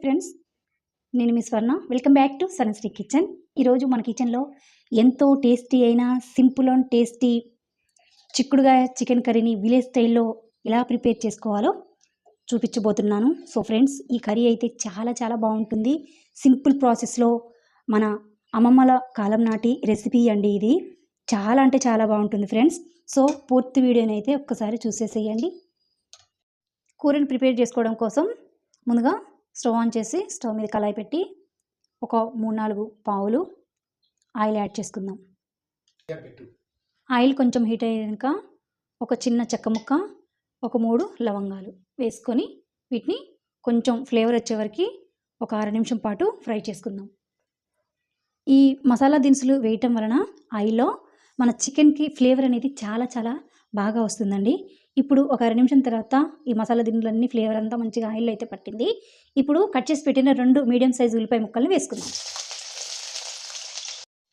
Friends. నేను మీ Swarna. Welcome back to సన్స్టీ కిచెన్. ఈరోజు మన కిచెన్లో ఎంతో టేస్టీ అయిన సింపుల్ అండ్ టేస్టీ చిక్కుడుగా చికెన్ కర్రీని విలేజ్ స్టైల్లో ఎలా ప్రిపేర్ చేసుకోవాలో చూపించబోతున్నాను. సో ఫ్రెండ్స్ ఈ కర్రీ అయితే చాలా చాలా బాగుంటుంది. సింపుల్ ప్రాసెస్లో మన అమ్మమ్మల కాలం నాటి రెసిపీ అండి ఇది. చాలా అంటే చాలా బాగుంటుంది ఫ్రెండ్స్. సో పూర్తి వీడియోని అయితే ఒక్కసారి చూసేసేయండి. కూరని ప్రిపేర్ చేసుకోవడం కోసం ముందుగా స్టవ్ ఆన్ చేసి స్టవ్ మీద కళాయి పెట్టి ఒక మూడు నాలుగు పావులు ఆయిల్ యాడ్ చేసుకుందాం. ఆయిల్ కొంచెం హీట్ అయ్యాక ఒక చిన్న చెక్క ముక్క ఒక మూడు లవంగాలు వేసుకొని వీటిని కొంచెం ఫ్లేవర్ వచ్చే వరకు ఒక అర నిమిషం పాటు ఫ్రై చేసుకుందాం. ఈ మసాలా దినుసులు వేయటం వలన ఆయిల్లో మన చికెన్కి ఫ్లేవర్ అనేది చాలా చాలా బాగా వస్తుందండి. ఇప్పుడు ఒక అర నిమిషం తర్వాత ఈ మసాలా దినులన్నీ ఫ్లేవర్ అంతా మంచిగా ఆయిల్ అయితే పట్టింది. ఇప్పుడు కట్ చేసి పెట్టిన రెండు మీడియం సైజు ఉల్లిపాయ ముక్కలను వేసుకుందాం.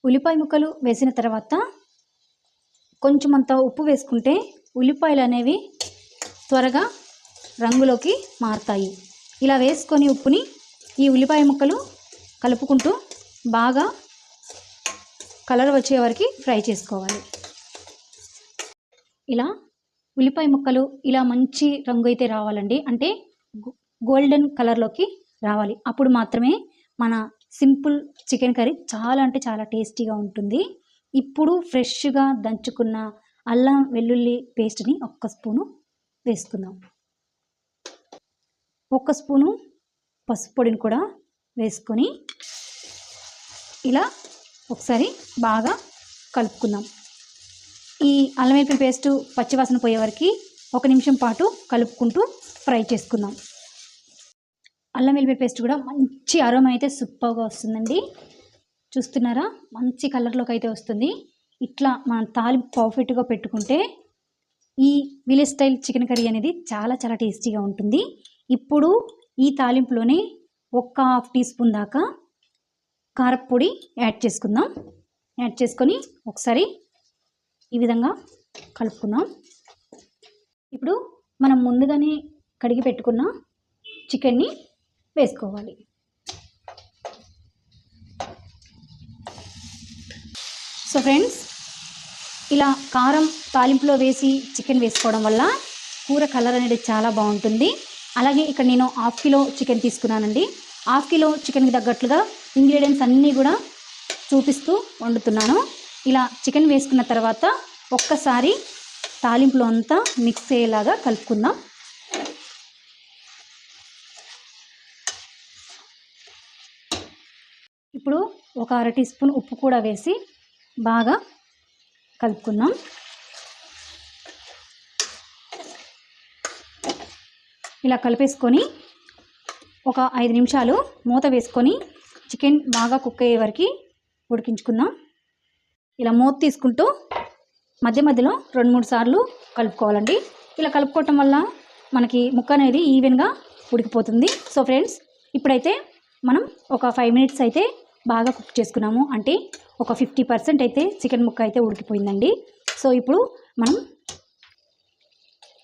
ఉల్లిపాయ ముక్కలు వేసిన తర్వాత కొంచెం అంత ఉప్పు వేసుకుంటే ఉల్లిపాయలు అనేవి త్వరగా రంగులోకి మారుతాయి. ఇలా వేసుకొని ఉప్పుని ఈ ఉల్లిపాయ ముక్కలు కలుపుకుంటూ బాగా కలర్ వచ్చే వరకు ఫ్రై చేసుకోవాలి. ఇలా ఉల్లిపాయ ముక్కలు ఇలా మంచి రంగు అయితే రావాలండి. అంటే గోల్డెన్ కలర్లోకి రావాలి. అప్పుడు మాత్రమే మన సింపుల్ చికెన్ కర్రీ చాలా అంటే చాలా టేస్టీగా ఉంటుంది. ఇప్పుడు ఫ్రెష్గా దంచుకున్న అల్లం వెల్లుల్లి పేస్ట్ని ఒక్క స్పూను వేసుకుందాం. ఒక్క స్పూను పసుపు పొడిని కూడా వేసుకొని ఇలా ఒకసారి బాగా కలుపుకుందాం. ఈ అల్లం వెల్లుల్లి పేస్ట్ పచ్చివాసన పోయే వరకు ఒక నిమిషం పాటు కలుపుకుంటూ ఫ్రై చేసుకుందాం. అల్లం వెల్లుల్లి పేస్ట్ కూడా మంచి అరోమ అయితే సూపర్గా వస్తుందండి. చూస్తున్నారా? మంచి కలర్లోకి అయితే వస్తుంది. ఇట్లా మనం తాలింపు పర్ఫెక్ట్గా పెట్టుకుంటే ఈ విలేజ్ స్టైల్ చికెన్ కర్రీ అనేది చాలా చాలా టేస్టీగా ఉంటుంది. ఇప్పుడు ఈ తాలింపులోనే ఒక్క హాఫ్ టీ స్పూన్ దాకా కారపొడి యాడ్ చేసుకుందాం. యాడ్ చేసుకొని ఒకసారి ఈ విధంగా కలుపుకున్నాం ఇప్పుడు మనం ముందుగానే కడిగి పెట్టుకున్న చికెన్ని వేసుకోవాలి. సో ఫ్రెండ్స్ ఇలా కారం తాలింపులో వేసి చికెన్ వేసుకోవడం వల్ల కూర కలర్ అనేది చాలా బాగుంటుంది. అలాగే ఇక్కడ నేను హాఫ్ కిలో చికెన్ తీసుకున్నానండి. హాఫ్ కిలో చికెన్కి తగ్గట్లుగా ఇంగ్రీడియంట్స్ అన్నీ కూడా చూపిస్తూ వండుతున్నాను. ఇలా చికెన్ వేసుకున్న తర్వాత ఒక్కసారి తాలింపులో అంతా మిక్స్ అయ్యేలాగా కలుపుకుందాం. ఇప్పుడు ఒక అర టీ స్పూన్ ఉప్పు కూడా వేసి బాగా కలుపుకుందాం. ఇలా కలిపేసుకొని ఒక ఐదు నిమిషాలు మూత వేసుకొని చికెన్ బాగా కుక్ అయ్యే వరకు ఉడికించుకుందాం. ఇలా మూత తీసుకుంటూ మధ్య మధ్యలో రెండు మూడు సార్లు కలుపుకోవాలండి. ఇలా కలుపుకోవటం వల్ల మనకి ముక్క అనేది ఈవెన్గా ఉడికిపోతుంది. సో ఫ్రెండ్స్ ఇప్పుడైతే మనం ఒక ఫైవ్ మినిట్స్ అయితే బాగా కుక్ చేసుకున్నాము. అంటే ఒక ఫిఫ్టీ పర్సెంట్ అయితే చికెన్ ముక్క అయితే ఉడికిపోయిందండి. సో ఇప్పుడు మనం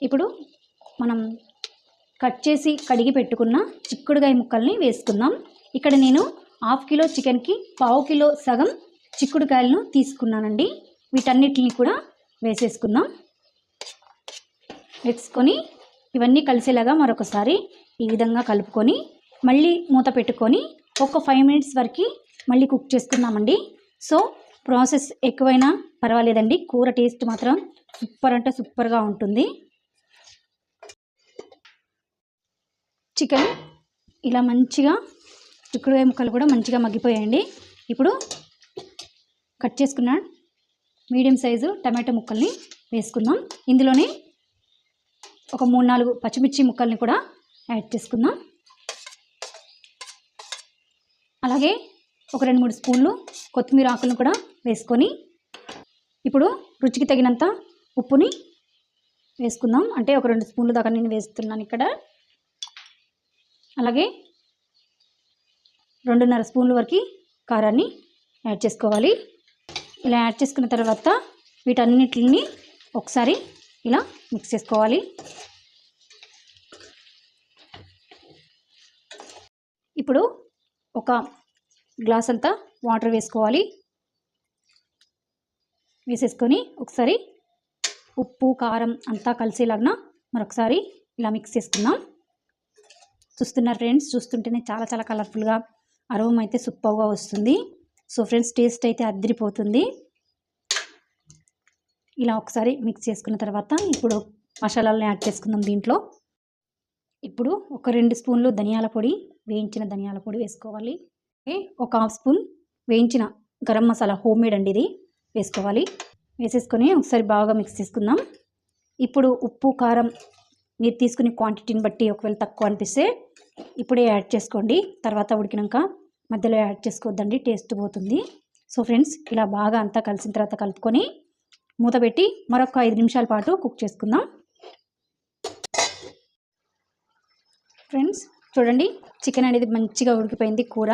ఇప్పుడు మనం కట్ చేసి కడిగి పెట్టుకున్న చిక్కుడుగాయ ముక్కల్ని వేసుకుందాం. ఇక్కడ నేను హాఫ్ కిలో చికెన్కి పావు కిలో సగం చిక్కుడుకాయలను తీసుకున్నానండి. వీటన్నిటిని కూడా వేసేసుకుందాం. వేసుకొని ఇవన్నీ కలిసేలాగా మరొకసారి ఈ విధంగా కలుపుకొని మళ్ళీ మూత పెట్టుకొని ఒక ఫైవ్ మినిట్స్ వరకు మళ్ళీ కుక్ చేసుకుందామండి. సో ప్రాసెస్ ఎక్కువైనా పర్వాలేదండి. కూర టేస్ట్ మాత్రం సూపర్ అంటే సూపర్గా ఉంటుంది. చికెన్ ఇలా మంచిగా చిక్కుడుకాయ ముక్కలు కూడా మంచిగా మగ్గిపోయాయండి. ఇప్పుడు కట్ చేసుకున్న మీడియం సైజు టమాటో ముక్కల్ని వేసుకుందాం. ఇందులోనే ఒక మూడు నాలుగు పచ్చిమిర్చి ముక్కల్ని కూడా యాడ్ చేసుకుందాం. అలాగే ఒక రెండు మూడు స్పూన్లు కొత్తిమీర ఆకులను కూడా వేసుకొని ఇప్పుడు రుచికి తగినంత ఉప్పుని వేసుకుందాం. అంటే ఒక రెండు స్పూన్లు దాకా నేను వేస్తున్నాను ఇక్కడ. అలాగే రెండున్నర స్పూన్ల వరకు కారాన్ని యాడ్ చేసుకోవాలి. ఇలా యాడ్ చేసుకున్న తర్వాత వీటన్నిటిని ఒకసారి ఇలా మిక్స్ చేసుకోవాలి. ఇప్పుడు ఒక గ్లాస్ అంతా వాటర్ వేసుకోవాలి. వేసేసుకొని ఒకసారి ఉప్పు కారం అంతా కలిసేలాగా మరొకసారి ఇలా మిక్స్ చేసుకుందాం. చూస్తున్నారు ఫ్రెండ్స్ చూస్తుంటేనే చాలా చాలా కలర్ఫుల్గా అరవం అయితే సూపర్గా వస్తుంది. సో ఫ్రెండ్స్ టేస్ట్ అయితే అద్దరిపోతుంది ఇలా ఒకసారి మిక్స్ చేసుకున్న తర్వాత ఇప్పుడు మసాలాలను యాడ్ చేసుకుందాం దీంట్లో. ఇప్పుడు ఒక రెండు స్పూన్లు ధనియాల పొడి వేయించిన ధనియాల పొడి వేసుకోవాలి. ఒక హాఫ్ స్పూన్ వేయించిన గరం మసాలా హోమ్ మేడ్ అండి ఇది వేసుకోవాలి. వేసేసుకొని ఒకసారి బాగా మిక్స్ చేసుకుందాం. ఇప్పుడు ఉప్పు కారం మీరు తీసుకునే క్వాంటిటీని బట్టి ఒకవేళ తక్కువ అనిపిస్తే ఇప్పుడే యాడ్ చేసుకోండి. తర్వాత ఉడికినాక మధ్యలో యాడ్ చేసుకోవద్దండి టేస్ట్ పోతుంది. సో ఫ్రెండ్స్ ఇలా బాగా అంతా కలిసిన తర్వాత కలుపుకొని మూత పెట్టి మరొక ఐదు నిమిషాల పాటు కుక్ చేసుకుందాం. ఫ్రెండ్స్ చూడండి చికెన్ అనేది మంచిగా ఉడికిపోయింది కూర.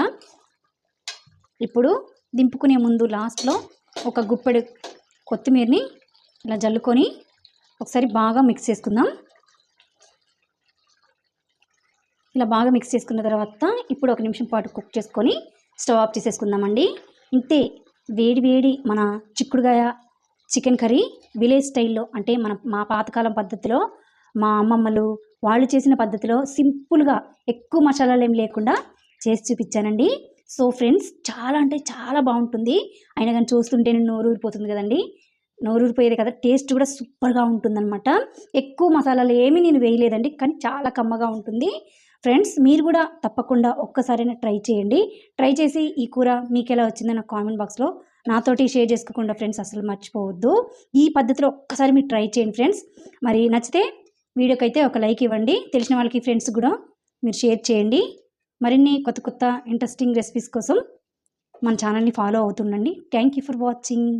ఇప్పుడు దింపుకునే ముందు లాస్ట్లో ఒక గుప్పెడు కొత్తిమీరని ఇలా జల్లుకొని ఒకసారి బాగా మిక్స్ చేసుకుందాం. ఇలా బాగా మిక్స్ చేసుకున్న తర్వాత ఇప్పుడు ఒక నిమిషం పాటు కుక్ చేసుకొని స్టవ్ ఆఫ్ చేసేసుకుందామండి. ఇంతే వేడి వేడి మన చిక్కుడుగాయ చికెన్ కర్రీ విలేజ్ స్టైల్లో అంటే మన మా పాతకాలం పద్ధతిలో మా అమ్మమ్మలు వాళ్ళు చేసిన పద్ధతిలో సింపుల్గా ఎక్కువ మసాలాలు ఏం లేకుండా చేసి చూపించానండి. సో ఫ్రెండ్స్ చాలా అంటే చాలా బాగుంటుంది. అయినా కానీ చూస్తుంటే నేను నోరు ఊరిపోతుంది కదండి. నోరు ఊరిపోయేది కదా టేస్ట్ కూడా సూపర్గా ఉంటుందన్నమాట. ఎక్కువ మసాలాలు ఏమీ నేను వేయలేదండి కానీ చాలా కమ్మగా ఉంటుంది. ఫ్రెండ్స్ మీరు కూడా తప్పకుండా ఒక్కసారైనా ట్రై చేయండి. ట్రై చేసి ఈ కూర మీకు ఎలా వచ్చిందో నాకు కామెంట్ బాక్స్లో నాతోటి షేర్ చేసుకోకుండా ఫ్రెండ్స్ అసలు మర్చిపోవద్దు. ఈ పద్ధతిలో ఒక్కసారి మీరు ట్రై చేయండి ఫ్రెండ్స్. మరి నచ్చితే వీడియోకి అయితే ఒక లైక్ ఇవ్వండి. తెలిసిన వాళ్ళకి ఫ్రెండ్స్ కూడా మీరు షేర్ చేయండి. మరిన్ని కొత్త కొత్త ఇంట్రెస్టింగ్ రెసిపీస్ కోసం మన ఛానల్ని follow అవుతుండండి. Thank you for watching.